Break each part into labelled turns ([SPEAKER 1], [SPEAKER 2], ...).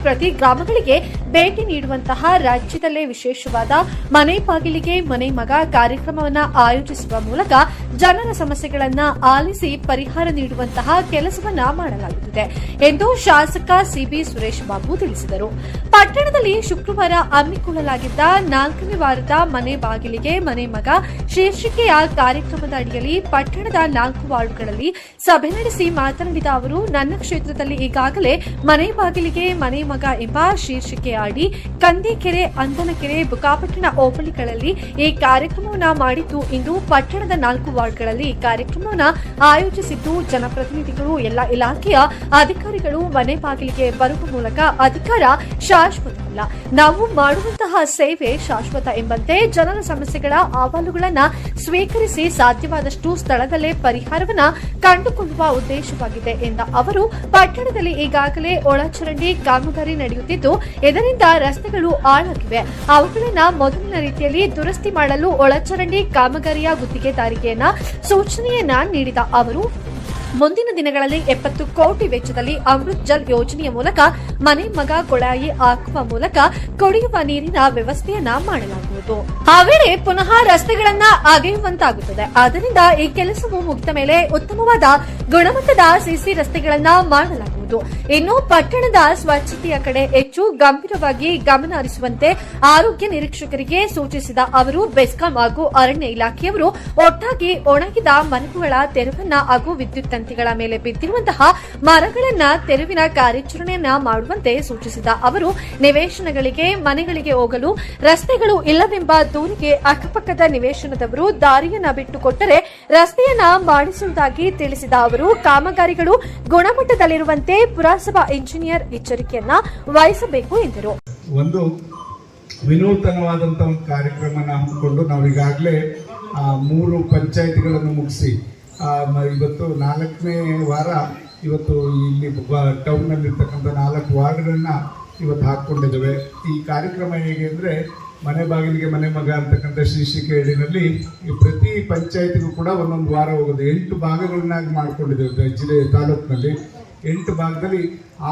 [SPEAKER 1] ಪ್ರತಿ ಗ್ರಾಮಗಳಿಗೆ ಭೇಟಿ ನೀಡುವಂತಹ ರಾಜ್ಯದಲ್ಲೇ ವಿಶೇಷವಾದ ಮನೆ ಬಾಗಿಲಿಗೆ ಮನೆ ಮಗ ಕಾರ್ಯಕ್ರಮವನ್ನು ಆಯೋಜಿಸುವ ಮೂಲಕ ಜನರ ಸಮಸ್ಯೆಗಳನ್ನ ಆಲಿಸಿ ಪರಿಹಾರ ನೀಡುವಂತಹ ಕೆಲಸವನ್ನ ಮಾಡಲಾಗುತ್ತಿದೆ ಎಂದು ಶಾಸಕ ಸಿಬಿ ಸುರೇಶ್ ಬಾಬು ತಿಳಿಸಿದರು. ಪಟ್ಟಣದಲ್ಲಿ ಶುಕ್ರವಾರ ಹಮ್ಮಿಕೊಳ್ಳಲಾಗಿದ್ದ ನಾಲ್ಕನೇ ವಾರದ ಮನೆ ಬಾಗಿಲಿಗೆ ಮನೆ ಮಗ ಶೀರ್ಷಿಕೆಯ ಕಾರ್ಯಕ್ರಮದ ಅಡಿಯಲ್ಲಿ ಪಟ್ಟಣದ ನಾಲ್ಕು ವಾರ್ಡ್ಗಳಲ್ಲಿ ಸಭೆ ನಡೆಸಿ ಮಾತನಾಡಿದ ಅವರು, ನನ್ನ ಕ್ಷೇತ್ರದಲ್ಲಿ ಈಗಾಗಲೇ ಮನೆ ಬಾಗಿಲಿಗೆ ಮನೆ ಮಗ ಎಂಬ ಶೀರ್ಷಿಕೆಯ ಅಡಿ ಕಂದಿಕೆರೆ, ಅಂದನಕೆರೆ, ಬುಕಾಪಟ್ಟಣ ಹೋಬಳಿಗಳಲ್ಲಿ ಈ ಕಾರ್ಯಕ್ರಮವನ್ನ ಮಾಡಿದ್ದು ಇಂದು ಪಟ್ಟಣದ ನಾಲ್ಕು ವಾರ್ಡ್ಗಳಲ್ಲಿ ಈ ಕಾರ್ಯಕ್ರಮವನ್ನ ಆಯೋಜಿಸಿದ್ದು ಜನಪ್ರತಿನಿಧಿಗಳು, ಎಲ್ಲ ಇಲಾಖೆಯ ಅಧಿಕಾರಿಗಳು, ಮನೆ ಬಾಗಿಲಿಗೆ ಬರುವ ಮೂಲಕ ಅಧಿಕಾರ ಶಾಶ್ವತವಲ್ಲ. ನಾವು ಮಾಡುವಂತಹ ಸೇವೆ ಶಾಶ್ವತ ಎಂಬಂತೆ ಜನರ ಸಮಸ್ಯೆಗಳ ಅಹವಾಲುಗಳನ್ನು ಸ್ವೀಕರಿಸಿ ಸಾಧ್ಯವಾದಷ್ಟು ಸ್ಥಳದಲ್ಲೇ ಪರಿಹಾರವನ್ನ ಕಂಡುಕೊಳ್ಳುವ ಉದ್ದೇಶವಾಗಿದೆ ಎಂದ ಅವರು. ಪಟ್ಟಣದಲ್ಲಿ ಈಗಾಗಲೇ ಒಳಚರಂಡಿ ಕಾಮಗಾರಿ ನಡೆಯುತ್ತಿದ್ದು, ಇದರಿಂದ ರಸ್ತೆಗಳು ಹಾಳಾಗಿವೆ. ಅವುಗಳನ್ನ ಮೊದಲಿನ ರೀತಿಯಲ್ಲಿ ದುರಸ್ತಿ ಮಾಡಲು ಒಳಚರಂಡಿ ಕಾಮಗಾರಿಯ ಗುತ್ತಿಗೆದಾರಿಕೆಯನ್ನ ಸೂಚನೆಯನ್ನ ನೀಡಿದ ಅವರು, ಮುಂದಿನ ದಿನಗಳಲ್ಲಿ ಎಪ್ಪತ್ತು ಕೋಟಿ ವೆಚ್ಚದಲ್ಲಿ ಅಮೃತ್ ಜಲ್ ಯೋಜನೆಯ ಮೂಲಕ ಮನೆ ಮಗ ಕೊಳಾಯಿ ಹಾಕುವ ಮೂಲಕ ಕುಡಿಯುವ ನೀರಿನ ವ್ಯವಸ್ಥೆಯನ್ನ ಮಾಡಲಾಗುವುದು. ವೇಳೆ ಪುನಃ ರಸ್ತೆಗಳನ್ನ ಅಗೆಯುವಂತಾಗುತ್ತದೆ. ಆದ್ದರಿಂದ ಈ ಕೆಲಸವು ಮುಗಿದ ಮೇಲೆ ಉತ್ತಮವಾದ ಗುಣಮಟ್ಟದ ಸಿಸಿ ರಸ್ತೆಗಳನ್ನ ಮಾಡಲಾಗುವುದು. ಇನ್ನು ಪಟ್ಟಣದ ಸ್ವಚ್ಛತೆಯ ಕಡೆ ಹೆಚ್ಚು ಗಂಭೀರವಾಗಿ ಗಮನ ಹರಿಸುವಂತೆ ಆರೋಗ್ಯ ನಿರೀಕ್ಷಕರಿಗೆ ಸೂಚಿಸಿದ ಅವರು, ಬೆಸ್ಕಾಂ ಹಾಗೂ ಅರಣ್ಯ ಇಲಾಖೆಯವರು ಒಟ್ಟಾಗಿ ಒಣಗಿದ ಮನೆಗಳ ತೆರವನ್ನ ಹಾಗೂ ವಿದ್ಯುತ್ ತಂತಿಗಳ ಮೇಲೆ ಬಿದ್ದಿರುವಂತಹ ಮರಗಳನ್ನ ತೆರವಿನ ಕಾರ್ಯಾಚರಣೆಯನ್ನ ಮಾಡುವಂತೆ ಸೂಚಿಸಿದ ಅವರು, ನಿವೇಶನಗಳಿಗೆ, ಮನೆಗಳಿಗೆ ಹೋಗಲು ರಸ್ತೆಗಳು ಇಲ್ಲವೆಂಬ ದೂರಿಗೆ ಅಕ್ಕಪಕ್ಕದ ನಿವೇಶನದವರು ದಾರಿಯನ್ನ ಬಿಟ್ಟುಕೊಟ್ಟರೆ ರಸ್ತೆಯನ್ನ ಮಾಡಿಸುವುದಾಗಿ ತಿಳಿಸಿದ ಅವರು, ಕಾಮಗಾರಿಗಳು ಗುಣಮಟ್ಟದಲ್ಲಿರುವಂತೆ ಪುರಸಭಾ ಇಂಜಿನಿಯರ್ ಎಚ್ಚರಿಕೆಯನ್ನ ವಹಿಸಬೇಕು ಎಂದರು.
[SPEAKER 2] ಒಂದು ವಿನೂತನವಾದಂತಹ ಒಂದು ಕಾರ್ಯಕ್ರಮನ ಹಮ್ಮಿಕೊಂಡು ನಾವು ಈಗಾಗಲೇ ಮೂರು ಪಂಚಾಯಿತಿಗಳನ್ನು ಮುಗಿಸಿ ಇವತ್ತು ನಾಲ್ಕನೇ ವಾರ ಇವತ್ತು ಇಲ್ಲಿ ಟೌನ್ ಟೌನ್ನಲ್ಲಿರ್ತಕ್ಕಂಥ ನಾಲ್ಕು ವಾರ್ಡ್ಗಳನ್ನ ಇವತ್ತು ಹಾಕ್ಕೊಂಡಿದ್ದೇವೆ. ಈ ಕಾರ್ಯಕ್ರಮ ಹೇಗೆ ಅಂದರೆ, ಮನೆ ಬಾಗಿಲಿಗೆ ಮನೆ ಮಗ ಅಂತಕ್ಕಂಥ ಶೀರ್ಷಿಕೆ ಹೇಳಿನಲ್ಲಿ ಈ ಪ್ರತಿ ಪಂಚಾಯತಿಗೂ ಕೂಡ ಒಂದೊಂದು ವಾರ ಹೋಗೋದು. ಎಂಟು ಭಾಗಗಳನ್ನಾಗಿ ಮಾಡ್ಕೊಂಡಿದ್ದೇವೆ ಜಿಲ್ಲೆ ತಾಲೂಕಿನಲ್ಲಿ. ಎಂಟು ಭಾಗದಲ್ಲಿ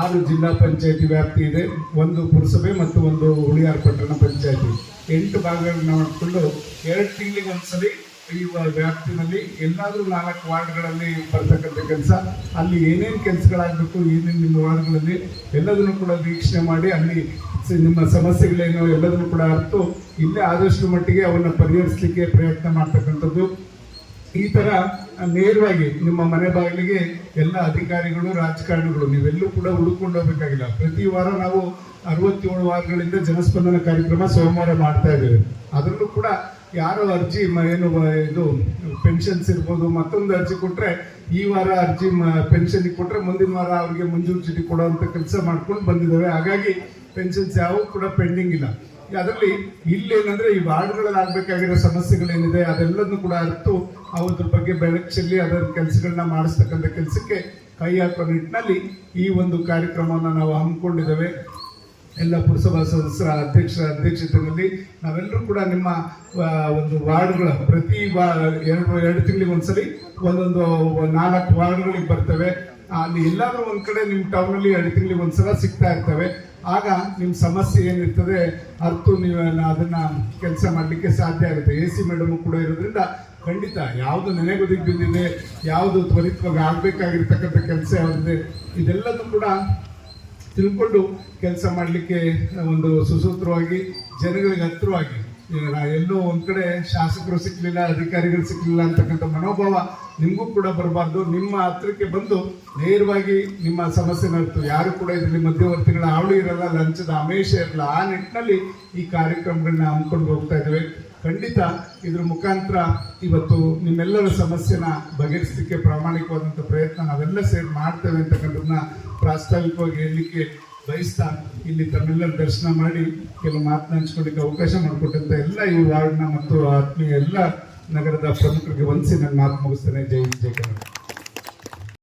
[SPEAKER 2] ಆರು ಜಿಲ್ಲಾ ಪಂಚಾಯತಿ ವ್ಯಾಪ್ತಿ ಇದೆ, ಒಂದು ಪುರಸಭೆ ಮತ್ತು ಒಂದು ಹುಳಿಯಾರ್ ಪಟ್ಟಣ ಪಂಚಾಯತಿ. ಎಂಟು ಭಾಗಗಳನ್ನ ನೋಡಿಕೊಂಡು ಎರಡು ತಿಂಗಳಿಗೆ ಒಂದ್ಸಲಿ ಈ ವ್ಯಾಪ್ತಿನಲ್ಲಿ ಎಲ್ಲಾದರೂ ನಾಲ್ಕು ವಾರ್ಡ್ಗಳಲ್ಲಿ ಬರ್ತಕ್ಕಂಥ ಕೆಲಸ. ಅಲ್ಲಿ ಏನೇನು ಕೆಲಸಗಳಾಗಬೇಕು, ಏನೇನು ನಿಮ್ಮ ವಾರ್ಡ್ಗಳಲ್ಲಿ ಎಲ್ಲದನ್ನು ಕೂಡ ವೀಕ್ಷಣೆ ಮಾಡಿ ಅಲ್ಲಿ ನಿಮ್ಮ ಸಮಸ್ಯೆಗಳೇನು ಎಲ್ಲದನ್ನು ಕೂಡ ಅರ್ತು, ಇಲ್ಲೇ ಆದಷ್ಟು ಮಟ್ಟಿಗೆ ಅವನ್ನು ಪರಿಹರಿಸಲಿಕ್ಕೆ ಪ್ರಯತ್ನ ಮಾಡ್ತಕ್ಕಂಥದ್ದು. ಈ ತರ ನೇರವಾಗಿ ನಿಮ್ಮ ಮನೆ ಬಾಗಿಲಿಗೆ ಎಲ್ಲ ಅಧಿಕಾರಿಗಳು, ರಾಜಕಾರಣಿಗಳು, ನೀವೆಲ್ಲೂ ಕೂಡ ಹುಡುಕೊಂಡು ಹೋಗ್ಬೇಕಾಗಿಲ್ಲ. ಪ್ರತಿ ವಾರ ನಾವು ಅರವತ್ತೇಳು ವಾರಗಳಿಂದ ಜನಸ್ಪಂದನ ಕಾರ್ಯಕ್ರಮ ಸೋಮವಾರ ಮಾಡ್ತಾ ಇದ್ದೇವೆ. ಅದರಲ್ಲೂ ಕೂಡ ಯಾರು ಅರ್ಜಿ ಏನು ಇದು ಪೆನ್ಷನ್ಸ್ ಇರ್ಬೋದು, ಮತ್ತೊಂದು ಅರ್ಜಿ ಕೊಟ್ಟರೆ ಈ ವಾರ ಅರ್ಜಿ ಪೆನ್ಷನ್ ಕೊಟ್ಟರೆ ಮುಂದಿನ ವಾರ ಅವರಿಗೆ ಮಂಜೂರು ಚೀಟಿ ಅಂತ ಕೆಲಸ ಮಾಡ್ಕೊಂಡು ಬಂದಿದ್ದಾವೆ. ಹಾಗಾಗಿ ಪೆನ್ಷನ್ಸ್ ಯಾವೂ ಕೂಡ ಪೆಂಡಿಂಗ್ ಇಲ್ಲ. ಅದರಲ್ಲಿ ಇಲ್ಲೇನಂದ್ರೆ ಈ ವಾರ್ಡ್ಗಳಲ್ಲಿ ಆಗ್ಬೇಕಾಗಿರೋ ಸಮಸ್ಯೆಗಳೇನಿದೆ ಅದೆಲ್ಲದನ್ನು ಕೂಡ ಅರಿತು ಅದ್ರ ಬಗ್ಗೆ ಬೆಳಕಲ್ಲಿ ಅದರ ಕೆಲಸಗಳನ್ನ ಮಾಡಿಸ್ತಕ್ಕಂಥ ಕೆಲಸಕ್ಕೆ ಕೈ ಹಾಕುವ ನಿಟ್ಟಿನಲ್ಲಿ ಈ ಒಂದು ಕಾರ್ಯಕ್ರಮವನ್ನು ನಾವು ಹಮ್ಮಿಕೊಂಡಿದ್ದೇವೆ. ಎಲ್ಲ ಪುರಸಭಾ ಸದಸ್ಯರ ಅಧ್ಯಕ್ಷರ ಅಧ್ಯಕ್ಷತೆಯಲ್ಲಿ ನಾವೆಲ್ಲರೂ ಕೂಡ ನಿಮ್ಮ ಒಂದು ವಾರ್ಡ್ಗಳ ಪ್ರತಿ ವಾ, ಎರಡು ಎರಡು ತಿಂಗಳಿಗೆ ಒಂದ್ಸಲಿ ಒಂದೊಂದು ನಾಲ್ಕು ವಾರ್ಡ್ಗಳಿಗೆ ಬರ್ತವೆ. ಅಲ್ಲಿ ಎಲ್ಲಾದರೂ ಒಂದು ಕಡೆ ನಿಮ್ಮ ಟೌನಲ್ಲಿ ಎರಡು ತಿಂಗಳಿಗೆ ಒಂದ್ಸಲ ಸಿಗ್ತಾ ಇರ್ತವೆ. ಆಗ ನಿಮ್ಮ ಸಮಸ್ಯೆ ಏನಿರ್ತದೆ ಅರ್ಥ ನೀವು ಅದನ್ನ ಕೆಲಸ ಮಾಡಲಿಕ್ಕೆ ಸಾಧ್ಯ ಆಗುತ್ತೆ. ಎ ಸಿ ಮೇಡಮ್ ಕೂಡ ಇರೋದ್ರಿಂದ ಖಂಡಿತ ಯಾವುದು ನೆನೆಗುದಿಗೆ ಬಿದ್ದಿದೆ ಯಾವುದು ತ್ವರಿತವಾಗಿ ಆಗಬೇಕಾಗಿರ್ತಕ್ಕಂಥ ಕೆಲಸ ಯಾವುದಿದೆ, ಇದೆಲ್ಲದೂ ಕೂಡ ತಿಳ್ಕೊಂಡು ಕೆಲಸ ಮಾಡಲಿಕ್ಕೆ ಒಂದು ಸುಸೂತ್ರವಾಗಿ, ಜನಗಳಿಗೆ ನಾ ಎಲ್ಲೋ ಒಂದು ಕಡೆ ಶಾಸಕರು ಸಿಕ್ಕಲಿಲ್ಲ ಅಧಿಕಾರಿಗಳು ಸಿಕ್ಕಲಿಲ್ಲ ಅಂತಕ್ಕಂಥ ಮನೋಭಾವ ನಿಮಗೂ ಕೂಡ ಬರಬಾರ್ದು. ನಿಮ್ಮ ಹತ್ರಕ್ಕೆ ಬಂದು ನೇರವಾಗಿ ನಿಮ್ಮ ಸಮಸ್ಯೆ ನಡೆತು. ಯಾರು ಕೂಡ ಇದರಲ್ಲಿ ಮಧ್ಯವರ್ತಿಗಳ ಹಾವಳಿ ಇರಲ್ಲ, ಲಂಚದ ಆಮೇಶ ಇರಲ್ಲ. ಆ ನಿಟ್ಟಿನಲ್ಲಿ ಈ ಕಾರ್ಯಕ್ರಮಗಳನ್ನ ಹಮ್ಮಿಕೊಂಡು ಹೋಗ್ತಾ ಇದ್ದೇವೆ. ಖಂಡಿತ ಇದ್ರ ಮುಖಾಂತರ ಇವತ್ತು ನಿಮ್ಮೆಲ್ಲರ ಸಮಸ್ಯೆನ ಬಗೆಹರಿಸಲಿಕ್ಕೆ ಪ್ರಾಮಾಣಿಕವಾದಂಥ ಪ್ರಯತ್ನ ನಾವೆಲ್ಲ ಸೇರಿ ಮಾಡ್ತೇವೆ ಅಂತಕ್ಕಂಥದ್ದನ್ನ ಪ್ರಾಸ್ತಾವಿಕವಾಗಿ ಹೇಳಲಿಕ್ಕೆ ಬಯಸ್ತಾ ಇಲ್ಲಿ ತಮ್ಮೆಲ್ಲರ ದರ್ಶನ ಮಾಡಿ ಕೆಲವು ಮಾತನ್ನ ಹಂಚ್ಕೊಳ್ಳಿಕ್ಕೆ ಅವಕಾಶ ಮಾಡಿಕೊಟ್ಟಂತ ಎಲ್ಲ ಈ ವಾರ್ಡ್ನ ಮತ್ತು ಆತ್ಮೀಯ ಎಲ್ಲ ನಗರದ ಪ್ರಮುಖರಿಗೆ ವಂದಿಸಿ ನನ್ನ ಮಾತು ಮುಗಿಸ್ತೇನೆ. ಜೈ ಜಯ